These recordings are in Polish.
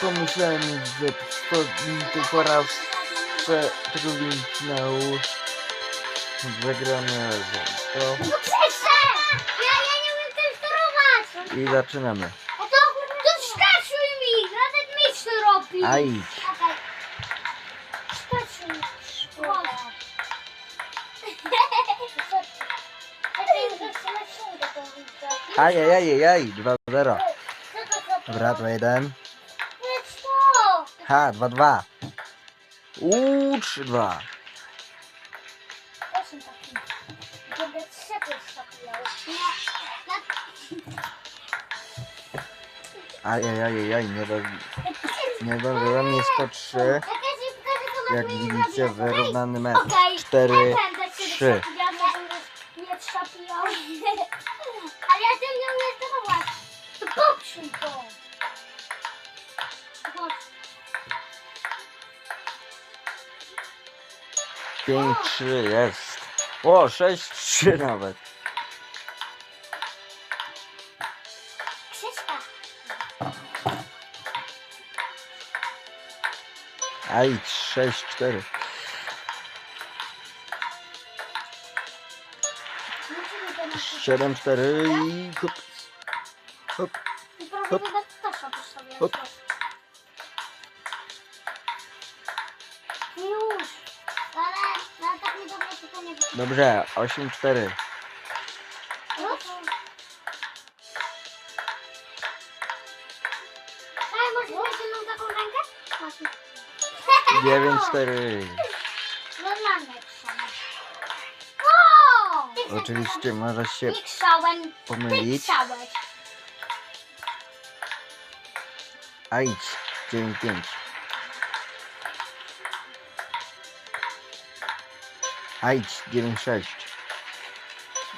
pomyślałem, że po raz finału zagramy razem. To No przestań! Ja, ja nie umiem tym sterować! i zaczynamy. A to, to skacuj mi! Nawet mi co robi! A idź. Skacuj mi. Się tego. Ajajajajaj, 2-0. Co to Ha, 2, 2. Uuu, 3, 2. Osiem takich. Kiedy trzy postawiłeś. Ajajajaj, nie, do, nie dożyłem jeszcze 3. Jak widzicie, wyrównany mecz. 4, 3. Nie trzapiłeś. Ale ja tym nie umiesz dawać. Poprzyj go. Poprzyj. 5, 3 jest. O, 6, 3 nawet. Aj, 6, 4. Siedem, cztery i hop, hop, hop, hop. 9-4. Normalne krzamy. O! Oczywiście możesz się pomylić. A idź. 9-5. A idź. 9-6.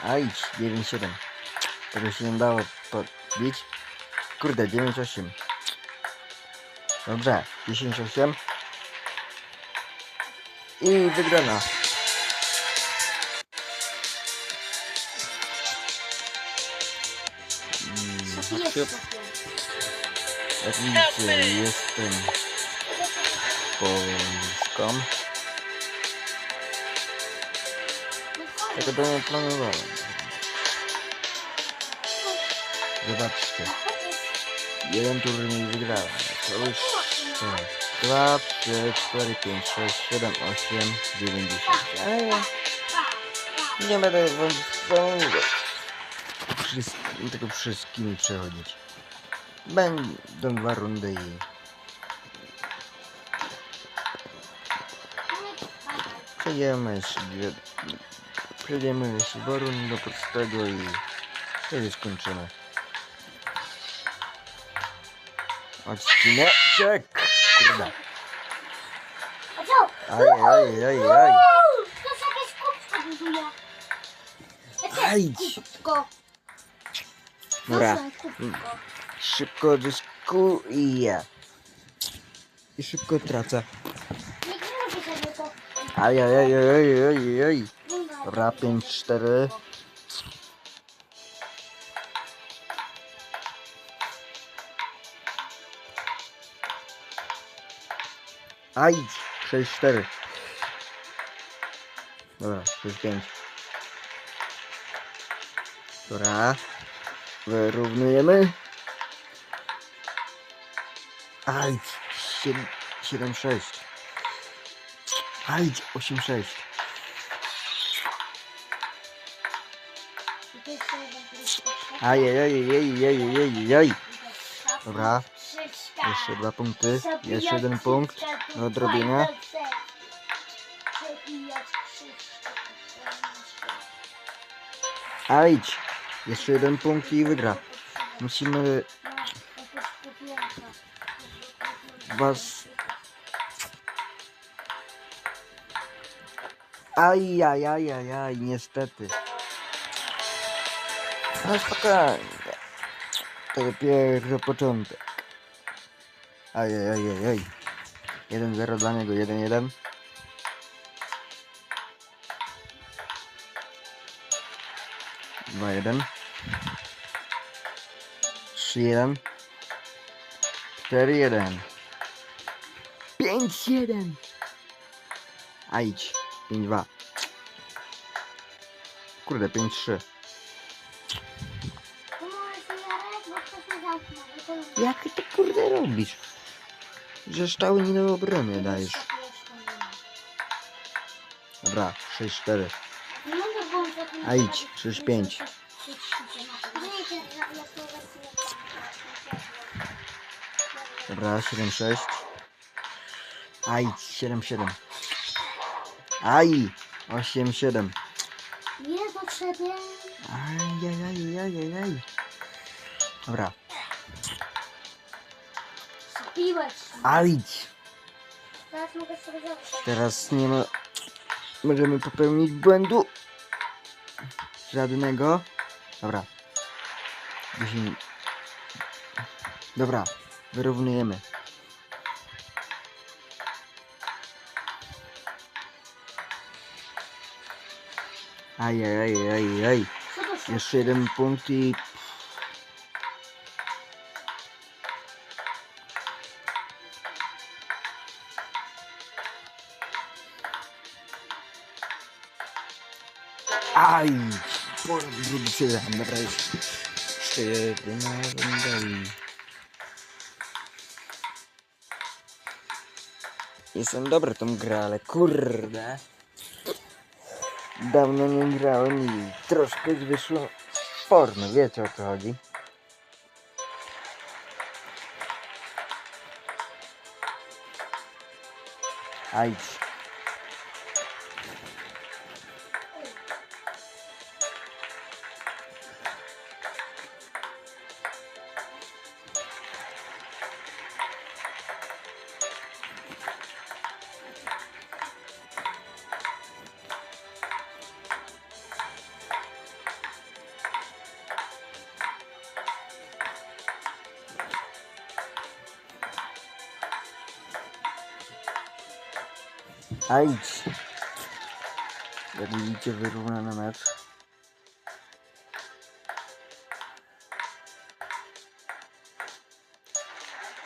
A idź. 9-7. Tego się nie dało podbić. Kurde, 9-8. Dobrze. 10-8. I wygrana. Mm, Jak widzicie, jestem Polską. Tego to nie planowałem. Zobaczcie, jeden turniej wygrałem. To już tak. 2, 3, 4, 5, 6, 7, 8, 9, 10. Ale ja nie będę wam. Wszystkim, tylko wszystkimi przechodzić. Będą dwa rundy i przejdziemy jeszcze przejdziemy jeszcze dwa rundy do prostego i wtedy skończymy. Odcineczek! Kurde. Aj, aj, aj, aj. To jest jakieś kubsko buduje. Aj. Kubko. Dobra, szybko dyskuję. I szybko tracę. Aj, aj, aj, aj, aj, aj. Dobra, 5, 4. Aj, 6, 4. Dobra, 6, 5. Dobra. Wyrównujemy. Aj, 7, 7 6. Aj, 8, 6. Aj, aj, aj, aj, aj, aj, aj, aj. Dobra. Jeszcze dwa punkty. Jeszcze jeden punkt do odrobienia. Ajdź! Jeszcze jeden punkt i wygra. Musimy was... Aj, aj, aj, aj, aj, niestety. Ale spokojnie. To dopiero początek. Aj, aj, aj, aj, aj. 1-0 dla niego, 1-1. Dwa jeden. Trzy jeden. Cztery jeden. 5-7. A idź. 5-2. Kurde, 5-3. To Jak ty kurde robisz? Że szczały nie do obrony dajesz. Dobra, 6-4. Nie mogę włączyć. A idź, 6-5. Nie, to jest za- za to obecnie. Dobra, 7-6. Aj, 7-7. Aj, 8-7. Nie do ciebie. Ajajajajajaj. Dobra, Zabiłeś. aj. Teraz mogę sobie zrobić. Teraz nie ma... Możemy popełnić błędu. Żadnego. Dobra. 10. Dobra, wyrównujemy. Ajajajajaj. Co to się? Jeszcze jeden punkt i... Aj! Po raz drugi przegrałem, dobra już. Jeszcze jedna runda. Jestem dobry tą grę, ale kurde... Dawno nie grałem i troszkę wyszło formy, wiecie o co chodzi. Ajdź. Ajdź. Jak widzicie, wyrównany mecz.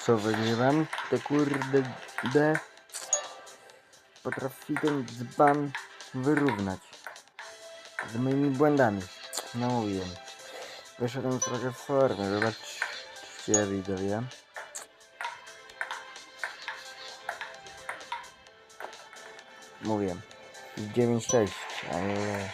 Co wygrywam? Te kurde D potrafi ten dzban wyrównać. Z moimi błędami. No mówię. Wyszedłem trochę w formę, zobaczcie widzowie. Mówię. 9-6, ale...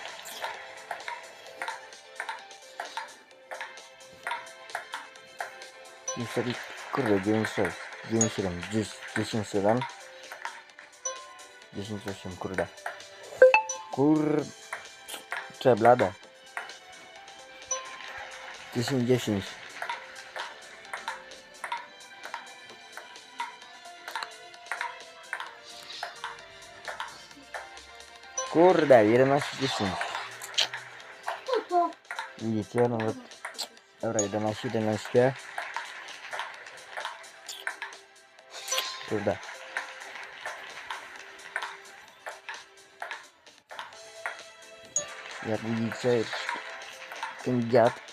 Niestety, kurde, 9-6, 9-7, 10-7, 10-8, kurde. Kur... Cze, blade. 10-10. Kurde, 11-10. Co to? Widzicie, nawet... Dobra, 11, 11. Kurde. Jak widzicie, ten dziad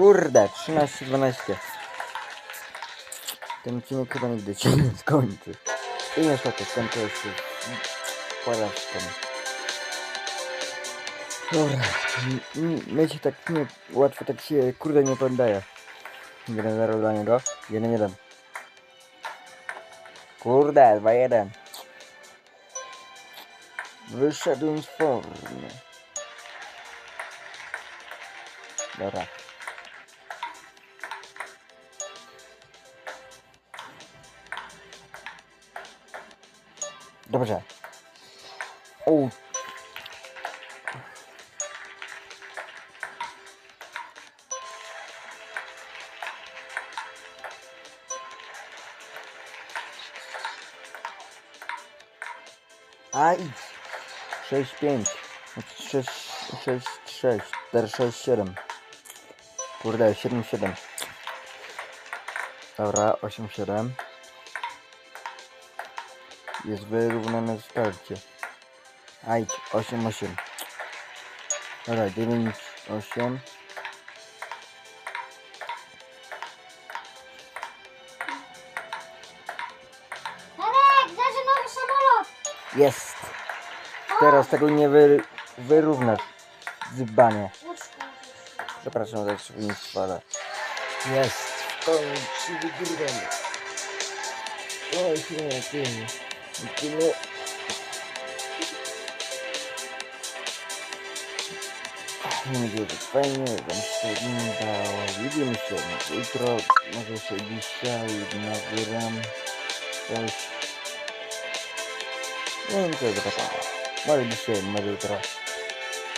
Kurde, 13, 12. Ten odcinek chyba nigdy się nie skończy. I niestety skończyło się porażką. Dobra, m- m- my się tak nie, łatwo tak się kurde nie poddaje. 1-0 dla niego, 1-1. Kurde, 2-1. Wyszedłem z formy. Dobra. Dobrze. O. A idź. 6, 5. 6, 6, 6. 4, 6, 7. Kurde, 7, 7. Dobra, 8, 7. Jest wyrównane w starcie. A idź, 8, 8. Dobra, 9, 8. Darek, leży nowy samolot. Jest! Teraz tego nie wy, wyrównasz. Dzbanie. Łóżko. Przepraszam, szybko nie spada. Jest! W końcu wygrywamy. Oj, nie, ty. Tyle. Nie będzie tak fajnie, wam się oglądało. Widzimy się jutro, może się dzisiaj nagram coś. Nie wiem co